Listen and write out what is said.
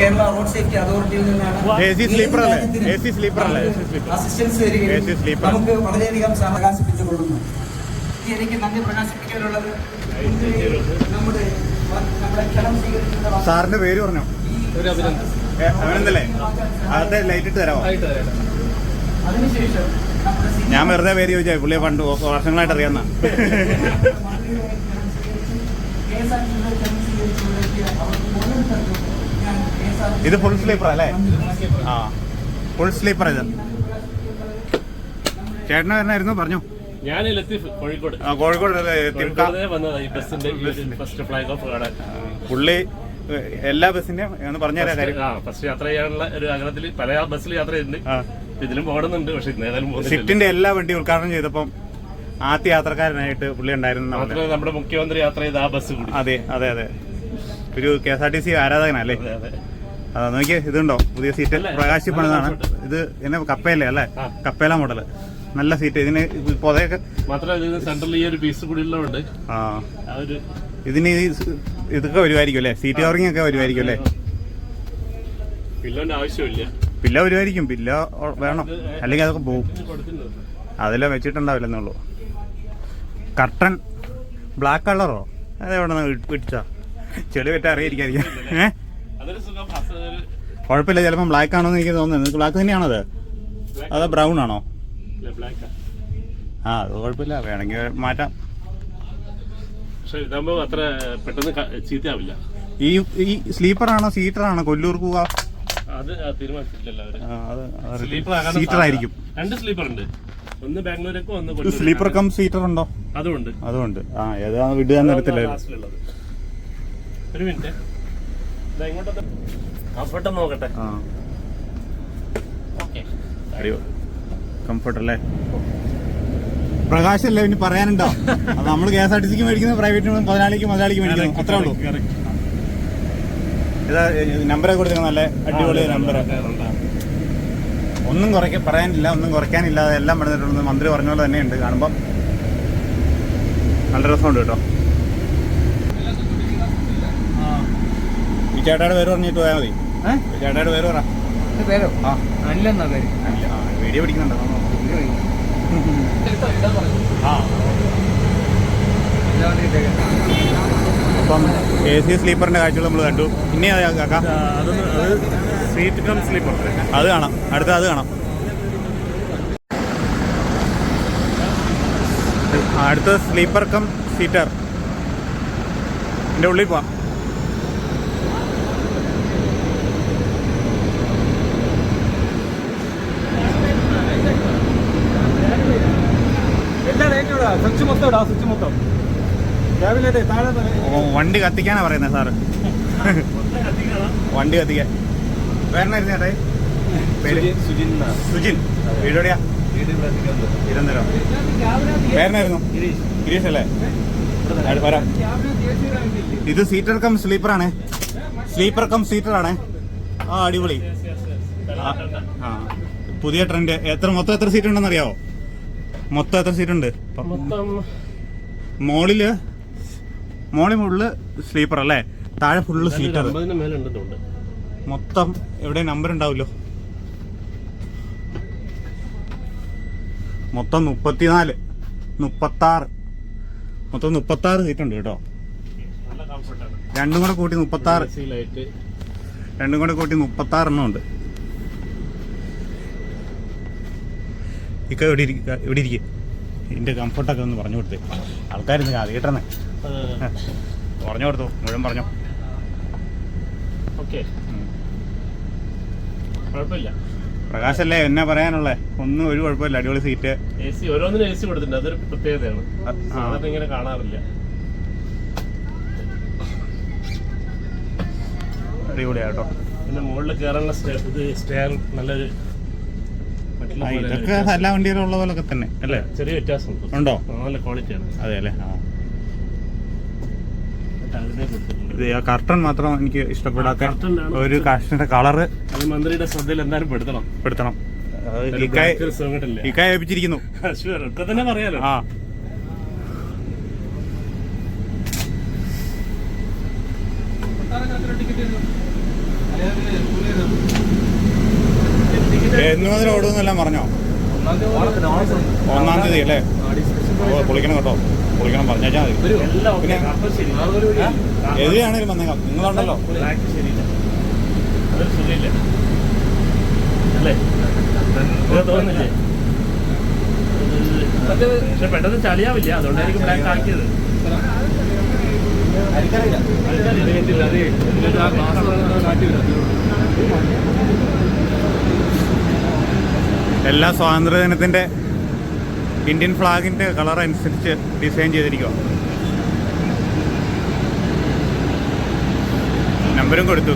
Kerala road safety അതോറിറ്റിയിൽ നിന്നാണ്? Assistance. നമുക്ക് വളരെയധികം എനിക്ക് നന്ദി പ്രകാശിപ്പിക്കാനുള്ളത് നമ്മുടെ നമ്മുടെ ക്ഷണം സ്വീകരിക്കുന്ന സാറിന്റെ പേര് പറഞ്ഞോ? അവനെന്തല്ലേ? അഭിനന്ദല്ലേ അകത്തെ ലൈറ്റ് ഇട്ട് തരാമോ? അതിനുശേഷം ഞാൻ വെറുതെ പേര് ചോദിച്ചാൽ പുള്ളിയെ പണ്ട് വർഷങ്ങളായിട്ട് അറിയാവുന്ന. ഇത് ഫുൾ സ്ലീപ്പർ അല്ലേ? ആ. ഫുൾ സ്ലീപ്പർ ഇത്. ചേട്ടനെ വരണായിരുന്നു പറഞ്ഞു. ഞാൻ ലത്തീഫ് കോഴിക്കോട്. ആ, കോഴിക്കോട് ഫസ്റ്റ് ഫ്ലാഗ് ഓഫ് കാണാൻ. പുള്ളി എല്ലാ ബസ്സിന്റെയും എന്ന് പറഞ്ഞുതരാം കാര്യം. ഫസ്റ്റ് യാത്ര ചെയ്യാനുള്ള ഒരു ആഗ്രഹത്തിൽ പല ബസ്സിൽ യാത്ര ചെയ്യുന്നുണ്ട്. ഇതിലും പോകണമെന്നുണ്ട് പക്ഷെ ഏതായാലും സിറ്റിന്റെ എല്ലാ വണ്ടി ഉദ്ഘാടനം ചെയ്തപ്പം ആദ്യ യാത്രക്കാരനായിട്ട് പുള്ളി ഉണ്ടായിരുന്നു നമ്മുടെ മുഖ്യമന്ത്രി യാത്ര ചെയ്ത ആ ബസ് കൂടി. അതെ അതെ അതെ. ഒരു K S R T C ആരാധകനല്ലേ? അതെ നോക്കി ഇതുണ്ടോ? പുതിയ സീറ്റ് പ്രകാശി പ്രകാശിപ്പണതാണ് ഇത് എന്നെ കപ്പയല്ലേ അല്ലേ? കപ്പേല മോഡൽ നല്ല സീറ്റ് ഇതിന് പൊതയൊക്കെ മാത്രമല്ല ഇതിന് സെൻട്രൽ ഈ ഒരു പീസ് കൂടി ഉള്ളതുകൊണ്ട് ആ. ഇതിന് ഇതൊക്കെ വരുമായിരിക്കും അല്ലേ? സീറ്റ് കവറിങ് ഒക്കെ വരുമായിരിക്കും അല്ലേ? പില്ലോന്റെ ആവശ്യമില്ല. പില്ല വരുമായിരിക്കും പില്ല വേണം. അല്ലെങ്കിൽ അതൊക്കെ പോവും. അതെല്ലാം വെച്ചിട്ടുണ്ടാവില്ലെന്നുള്ളു അതിലെ വെച്ചിട്ടുണ്ടാവില്ലെന്നുള്ളൂ കർട്ടൻ ബ്ലാക്ക് കളറോ അതെവിടെ നിന്ന് പിടിച്ചാ ചെളി വെറ്റ അറിയായിരിക്കും ഏഹ് കുഴപ്പമില്ല ചിലപ്പം ബ്ലാക്ക് ആണോ എന്ന് എനിക്ക് തോന്നുന്നു. നിങ്ങൾക്ക് ബ്ലാക്ക് തന്നെയാണോ അത് അതോ ബ്രൗൺ ആണോ? ആ. അത് കുഴപ്പമില്ല. വേണമെങ്കിൽ മാറ്റാം. പക്ഷെ അത്ര പെട്ടെന്ന് ചീത്തയാവില്ല. ഈ ഈ സ്ലീപ്പർ ആണോ സീറ്റർ ആണോ കൊല്ലൂർ പോവുക അത് തീരുമാനിച്ചിട്ടില്ല സീറ്റർ ആയിരിക്കും രണ്ട് സ്ലീപ്പർ ഉണ്ട് ഒന്ന് ബാംഗ്ലൂരേക്കും ഒന്ന് കൊല്ലൂർ. സ്ലീപ്പർ കം സീറ്റർ ഉണ്ടോ? അതുണ്ട് അതുകൊണ്ട് ആ ഏതാ വിടുക ഒരു മിനിറ്റ്. കംഫർട്ട് നോക്കട്ടെ. കംഫർട്ട് അല്ലേ? പ്രകാശല്ലേ പിന്നെ പറയാനുണ്ടോ? നമ്മൾ കെ എസ് ആർ ടി സിക്ക് മേടിക്കുന്നത് പ്രൈവറ്റ് മുതലാളിക്ക് മുതലാളിക്ക് മേടിക്കുന്നു. അത്രേ ഉള്ളൂ. ഇതാ നമ്പറൊക്കെ കൊടുത്തിരിക്കുന്ന നല്ല അടിപൊളി നമ്പർ ഒന്നും കുറയ്ക്ക പറയാനില്ല ഒന്നും കുറയ്ക്കാനില്ല എല്ലാം പറഞ്ഞിട്ടുണ്ട് മന്ത്രി പറഞ്ഞ പോലെ തന്നെയുണ്ട് കാണുമ്പോൾ നല്ല രസമുണ്ട് കേട്ടോ. ചേട്ടായുടെ പേര് പറഞ്ഞിട്ട് പോയാൽ മതി. ചേട്ടായുടെ പേര് പറ. പേരോ? ആ അല്ലെന്നാ പേര്. ആ, വീഡിയോ പിടിക്കുന്നുണ്ടോ? ആ അപ്പം എ സി സ്ലീപ്പറിന്റെ കാഴ്ചകൾ നമ്മൾ കണ്ടു. ഇനി അത് കാക്ക അത് സീറ്റ് കം സ്ലീപ്പർ അത് കാണാം. അടുത്ത അത് കാണാം. അടുത്ത സ്ലീപ്പർ കം സീറ്റർ എന്റെ ഉള്ളിൽ പോവാം. വണ്ടി കത്തിക്കാനാ പറയുന്നത് സാറ്. വണ്ടി കത്തിക്കാൻ. വേറെന്നായിരുന്നു ചേട്ടായി പേര്? സുജിൻ വീടെവിടെയാ തിരുവനന്തപുരം. പേരനായിരുന്നു ഗിരീഷ് അല്ലേ? വരാം ഇത് സീറ്റർ കം സ്ലീപ്പർ ആണ് സ്ലീപ്പർ കം സീറ്റർ ആണ് ആ അടിപൊളി. ആ പുതിയ ട്രെൻഡ്. എത്ര മൊത്തം എത്ര സീറ്റ് ഉണ്ടെന്ന് അറിയാവോ മൊത്തം എത്ര സീറ്റ് ഉണ്ട്? മൊത്തം മോളിൽ മോളി മുകളിൽ സ്ലീപ്പർ അല്ലേ? താഴെ ഫുള്ള് സീറ്റർ ഉണ്ടെന്നുണ്ട് മൊത്തം എവിടെ നമ്പർ ഉണ്ടാവില്ലോ. മൊത്തം മുപ്പത്തിനാല് മുപ്പത്താറ്. മൊത്തം മുപ്പത്താറ് സീറ്റ് ഉണ്ട് കേട്ടോ. രണ്ടും കൂടെ കൂട്ടി മുപ്പത്താറ്. രണ്ടും കൂടെ കൂട്ടി മുപ്പത്താറെണ്ണം ഉണ്ട്. ഇക്ക എവിടെ ഇരിക്കുക ഇവിടെ ഇരിക്കും? ഇതിന്റെ കംഫർട്ടൊക്കെ ഒന്ന് പറഞ്ഞു കൊടുത്തേ. ആൾക്കാരിന്ന് അത് കേട്ടെന്ന് പറഞ്ഞു കൊടുത്തു. മുഴുവൻ പറഞ്ഞു. ഓക്കെ. കുഴപ്പമില്ല. പ്രകാശല്ലേ എന്നാ പറയാനുള്ളേ? ഒന്നും ഒരു കുഴപ്പമില്ല. അടിപൊളി സീറ്റ് എ സി ഓരോന്നിനും എ സി കൊടുത്തിട്ടുണ്ട്. അതൊരു പ്രത്യേകതയാണ്. സാധാരണ ഇങ്ങനെ കാണാറില്ല. അടിപൊളിയാട്ടോ. പിന്നെ മുകളിൽ കയറാനുള്ള സ്റ്റേ ഇത് സ്റ്റെയർ നല്ലൊരു ആ, ഇതൊക്കെ. എല്ലാ വണ്ടിയിലും ഉള്ള പോലൊക്കെ തന്നെ അല്ലേ? ചെറിയ വ്യത്യാസം. ഉണ്ടോ? നല്ല ക്വാളിറ്റിയാണ് അതെ അല്ലേ? ആ. അതിനെ കൊടുത്തിട്ടുണ്ട് ഇത് ആ കർട്ടൺ മാത്രം എനിക്ക് ഇഷ്ടപ്പെടാത്ത ആ, curtain ആണ്. ഒരു കാഷിന്റെ കളറ് അത് മന്ത്രിയുടെ ശ്രദ്ധയിൽ എന്തായാലും പെടുത്തണം. പെടുത്തണം. അത് ഇക്കായ ഒരു സുഖം കിട്ടില്ല. ഇക്കായ ഏൽപ്പിച്ചിരിക്കുന്നു. Sure, ഒക്കെ തന്നെ പറയാലോ. ആ. എന്ന് മുതൽ ഓടുമെന്നെല്ലാം പറഞ്ഞോ ഒന്നാം തീയതി അല്ലേ പൊളിക്കണം കേട്ടോ പൊളിക്കണം പറഞ്ഞാൽ മതി പിന്നെ? എതിരെയാണേലും വന്നേക്കാം നിങ്ങളുണ്ടല്ലോ പെട്ടെന്ന് ചളിയാവില്ല അതുകൊണ്ടായിരിക്കും ബ്ലാക്ക് ആക്കിയത് അത് ചളിയാവില്ല അതുകൊണ്ടായിരിക്കും ബ്ലാക്ക് ആക്കിയത് എല്ലാ സ്വാതന്ത്ര്യദിനത്തിന്റെ ഇന്ത്യൻ ഫ്ലാഗിന്റെ കളർ അനുസരിച്ച് ഡിസൈൻ ചെയ്തിരിക്കുക നമ്പരും കൊടുത്തു.